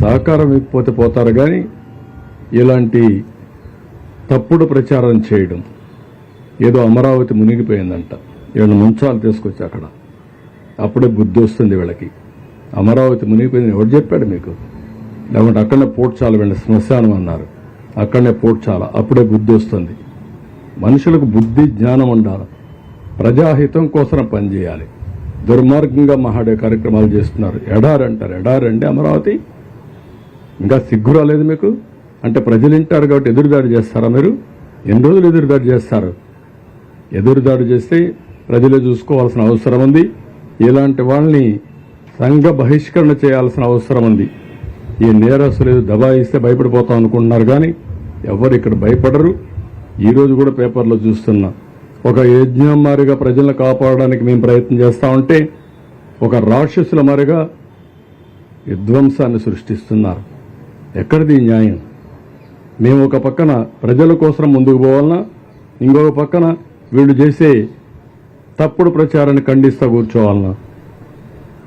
సహకారం ఇవ్వకపోతే పోతారు కానీ ఇలాంటి తప్పుడు ప్రచారం చేయడం ఏదో అమరావతి మునిగిపోయిందంట. ఏమైనా ముంచాలు తీసుకొచ్చి అక్కడ అప్పుడే బుద్ధి వస్తుంది వీళ్ళకి. అమరావతి మునిగిపోయింది ఎవరు చెప్పాడు మీకు? లేకుంటే అక్కడనే పోడ్చాల వెళ్ళి శ్మశానం అన్నారు. అక్కడనే పోడ్చాల? అప్పుడే బుద్ధి వస్తుంది. మనుషులకు బుద్ధి జ్ఞానం ఉండాలి. ప్రజాహితం కోసం పనిచేయాలి. దుర్మార్గంగా మహాడే కార్యక్రమాలు చేస్తున్నారు. ఎడారంటారు. ఎడారండి అమరావతి? ఇంకా సిగ్గు రాలేదు మీకు? అంటే ప్రజలు వింటారు కాబట్టి ఎదురుదాడి చేస్తారా మీరు? ఎన్ని రోజులు ఎదురుదాడి చేస్తారు? ఎదురుదాడి చేస్తే ప్రజలు చూసుకోవాల్సిన అవసరం ఉంది. ఇలాంటి వాళ్ళని సంఘ బహిష్కరణ చేయాల్సిన అవసరం ఉంది. ఈ నేరస్తులు ఏదో దబాయిస్తే భయపడిపోతాం అనుకుంటున్నారు కానీ ఎవరు ఇక్కడ భయపడరు. ఈరోజు కూడా పేపర్లో చూస్తున్నా. ఒక యజ్ఞం మారిగా ప్రజలను కాపాడడానికి మేము ప్రయత్నం చేస్తూ ఉంటే ఒక రాక్షసుల మారిగా విధ్వంసాన్ని సృష్టిస్తున్నారు. ఎక్కడిది న్యాయం? మేము ఒక పక్కన ప్రజల కోసం ముందుకు పోవాలన్నా ఇంకొక పక్కన వీళ్ళు చేసే తప్పుడు ప్రచారాన్ని ఖండిస్తూ కూర్చోవాలన్నా.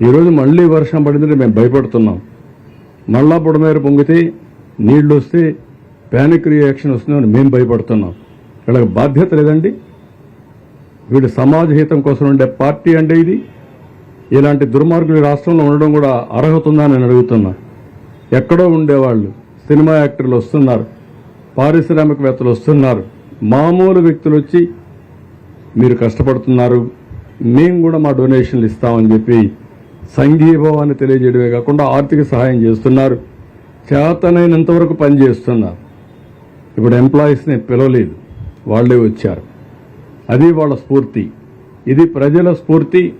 ఈరోజు మళ్ళీ వర్షం పడిందంటే మేము భయపడుతున్నాం. మళ్ళా బుడమేర పొంగితే నీళ్ళు వస్తే ప్యానిక్ రియాక్షన్ వస్తుందని మేము భయపడుతున్నాం. వీళ్ళకి బాధ్యత లేదండి. వీడు సమాజ హితం కోసం ఉండే పార్టీ అంటే ఇది. ఇలాంటి దుర్మార్గులు రాష్ట్రంలో ఉండడం కూడా అర్హత ఉందని నేను అడుగుతున్నా. ఎక్కడో ఉండేవాళ్ళు సినిమా యాక్టర్లు వస్తున్నారు పారిశ్రామికవేత్తలు వస్తున్నారు. మామూలు వ్యక్తులు వచ్చి మీరు కష్టపడుతున్నారు మేము కూడా మా డొనేషన్లు ఇస్తామని చెప్పి సంఘీభావాన్ని తెలియజేయడమే కాకుండా ఆర్థిక సహాయం చేస్తున్నారు. చేతనైనంత వరకు పనిచేస్తున్నారు ఇప్పుడు ఎంప్లాయీస్ని పిలవలేదు వాళ్ళే వచ్చారు. అది వాళ్ళ స్ఫూర్తి. ఇది ప్రజల స్ఫూర్తి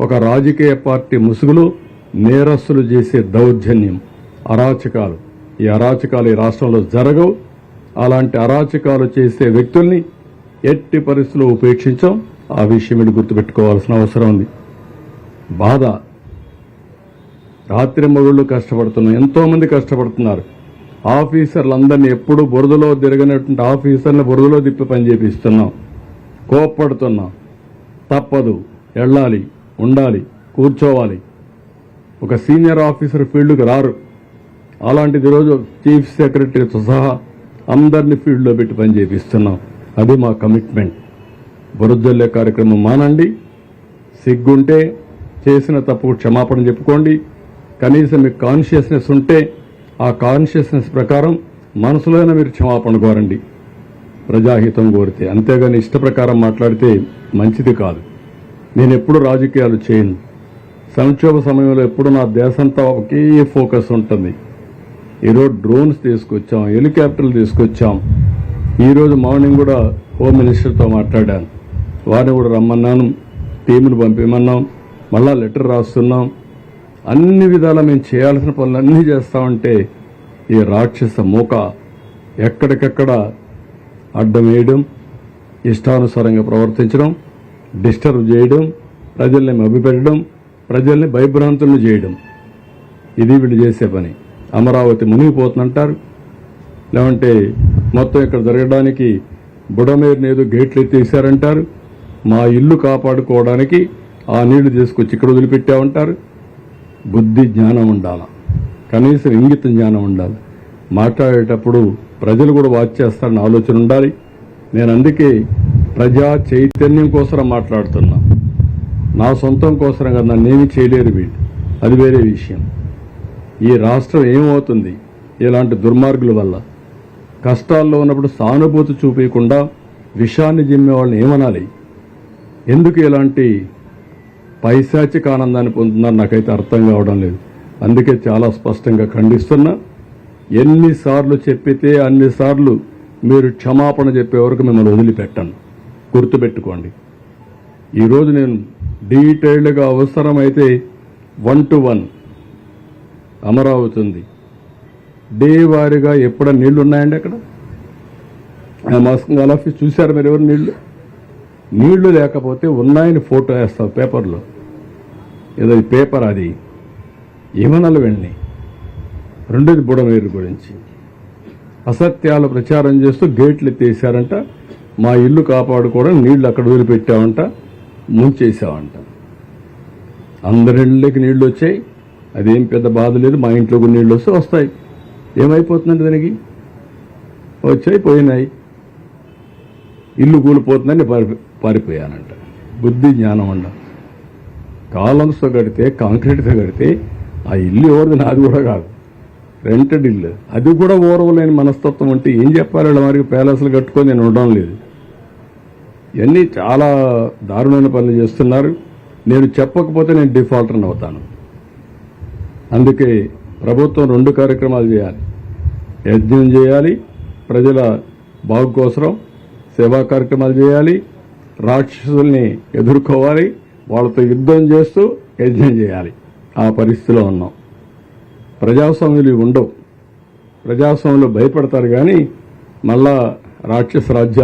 ఒక రాజకీయ పార్టీ ముసుగులో నేరస్తులు చేసే దౌర్జన్యం. అరాచకాలు. ఈ అరాచకాలు ఈ రాష్ట్రంలో జరగవు. అలాంటి అరాచకాలు చేసే వ్యక్తుల్ని ఎట్టి పరిస్థితుల్లో ఉపేక్షించాం. ఆ విషయం మీరు గుర్తుపెట్టుకోవాల్సిన అవసరం ఉంది. బాధ. రాత్రి మగుళ్ళు కష్టపడుతున్నాం ఎంతోమంది కష్టపడుతున్నారు. ఆఫీసర్లందరినీ ఎప్పుడు బురదలో తిరగనటువంటి ఆఫీసర్ని బురదలో తిప్పి పని చేపిస్తున్నాం. కోప్పడుతున్నాం. తప్పదు. వెళ్ళాలి ఉండాలి కూర్చోవాలి. ఒక సీనియర్ ఆఫీసర్ ఫీల్డ్కి రారు. అలాంటిది రోజు చీఫ్ సెక్రటరీతో సహా అందరినీ ఫీల్డ్లో పెట్టి పని చేపిస్తున్నాం. అది మా కమిట్మెంట్. బురదల్లే కార్యక్రమం మానండి. సిగ్గుంటే చేసిన తప్పు క్షమాపణ చెప్పుకోండి. కనీసం మీకు కాన్షియస్నెస్ ఉంటే ఆ కాన్షియస్నెస్ ప్రకారం మనసులోనే మీరు క్షమాపణ కోరండి. ప్రజాహితం కోరితే అంతేగాని ఇష్ట ప్రకారం మాట్లాడితే మంచిది కాదు. నేను ఎప్పుడు రాజకీయాలు చేయను. సంక్షోభ సమయంలో ఎప్పుడు నా దేశంతా ఒకే ఫోకస్ ఉంటుంది. ఈరోజు డ్రోన్స్ తీసుకొచ్చాం హెలికాప్టర్లు తీసుకొచ్చాం. ఈరోజు మార్నింగ్ కూడా హోమ్ మినిస్టర్తో మాట్లాడాను. వారిని కూడా రమ్మన్నాను టీమును పంపిమన్నాం మళ్ళా లెటర్ రాస్తున్నాం. అన్ని విధాలా మేము చేయాల్సిన పనులన్నీ చేస్తామంటే ఈ రాక్షస మూక ఎక్కడికెక్కడ అడ్డం వేయడం ఇష్టానుసారంగా ప్రవర్తించడం డిస్టర్బ్ చేయడం ప్రజల్ని మభ్యపెట్టడం ప్రజల్ని భయభ్రాంతులను చేయడం. ఇది వీళ్ళు చేసే పని. అమరావతి మునిగిపోతుందంటారు? లేదంటే మొత్తం ఇక్కడ జరగడానికి బుడమేరుని ఏదో గేట్లు ఎత్తేసారంటారు మా ఇల్లు కాపాడుకోవడానికి ఆ నీళ్ళు తీసుకొచ్చి ఇక్కడ వదిలిపెట్టామంటారు బుద్ధి జ్ఞానం ఉండాల? కనీసం ఇంగిత జ్ఞానం ఉండాలి. మాట్లాడేటప్పుడు ప్రజలు కూడా వాచ్ చేస్తారని ఆలోచన ఉండాలి. నేను అందుకే ప్రజా చైతన్యం కోసం మాట్లాడుతున్నా. నా సొంతం కోసం కదా నన్నేమి చేయలేరు వీళ్ళు. అది వేరే విషయం. ఈ రాష్ట్రం ఏమవుతుంది? ఇలాంటి దుర్మార్గుల వల్ల. కష్టాల్లో ఉన్నప్పుడు సానుభూతి చూపించకుండా విషాన్ని జిమ్మే వాళ్ళని ఏమనాలి? ఎందుకు ఇలాంటి పైశాచిక ఆనందాన్ని పొందుతున్నారు? నాకైతే అర్థం కావడం లేదు. అందుకే చాలా స్పష్టంగా ఖండిస్తున్నా. ఎన్నిసార్లు చెప్పితే అన్నిసార్లు మీరు క్షమాపణ చెప్పే వరకు మిమ్మల్ని వదిలిపెట్టాను. గుర్తుపెట్టుకోండి. ఈరోజు నేను డీటెయిల్డ్గా అవసరమైతే వన్ టు వన్ అమరావతి ఉంది డే వారీగా ఎప్పుడ నీళ్ళు ఉన్నాయండి అక్కడ? ఆ మాస్క్ ఆఫీస్ చూశారు మీరు ఎవరు నీళ్ళు? నీళ్ళు లేకపోతే ఉన్నాయని ఫోటో వేస్తావు పేపర్లో. ఏదో పేపర్ అది. ఏమనాలి వెళ్ళి రెండోది బుడమేరు గురించి. అసత్యాలు ప్రచారం చేస్తూ గేట్లు ఎత్తేసారంట మా ఇల్లు కాపాడుకోవడం నీళ్ళు అక్కడ వదిలిపెట్టామంట ముంచేసామంట అందరి ఇళ్ళకి నీళ్ళు వచ్చాయి అదేం పెద్ద బాధ లేదు మా ఇంట్లో కొన్ని నీళ్ళు వస్తే వస్తాయి. ఏమైపోతుందండి దానికి? వచ్చాయి పోయినాయి. ఇల్లు కూలిపోతుందని పారి పారిపోయానంట. బుద్ధి జ్ఞానం అండ కాలమ్స్తో కడితే కాంక్రీట్తో కడితే ఆ ఇల్లు ఎవరిది? నాది కూడా కాదు. రెంటెడ్ ఇల్లు. అది కూడా ఓరవలేని మనస్తత్వం అంటే ఏం చెప్పాలి మరి ప్యాలెస్లు కట్టుకొని నేను ఉండడం లేదు. ఇవన్నీ చాలా దారుణమైన పనులు చేస్తున్నారు. నేను చెప్పకపోతే నేను డిఫాల్టర్ని అవుతాను. అందుకే ప్రభుత్వం రెండు కార్యక్రమాలు చేయాలి. యజ్ఞం చేయాలి ప్రజల బాగు కోసం సేవా కార్యక్రమాలు చేయాలి రాక్షసుల్ని ఎదుర్కోవాలి వాళ్ళతో యుద్ధం చేస్తూ యజ్ఞం చేయాలి. ఆ పరిస్థితిలో ఉన్నాం. ప్రజాస్వామ్యులు ఇవి ఉండవు. ప్రజాస్వాములు భయపడతారు కానీ మళ్ళా రాక్షస రాజ్యాలు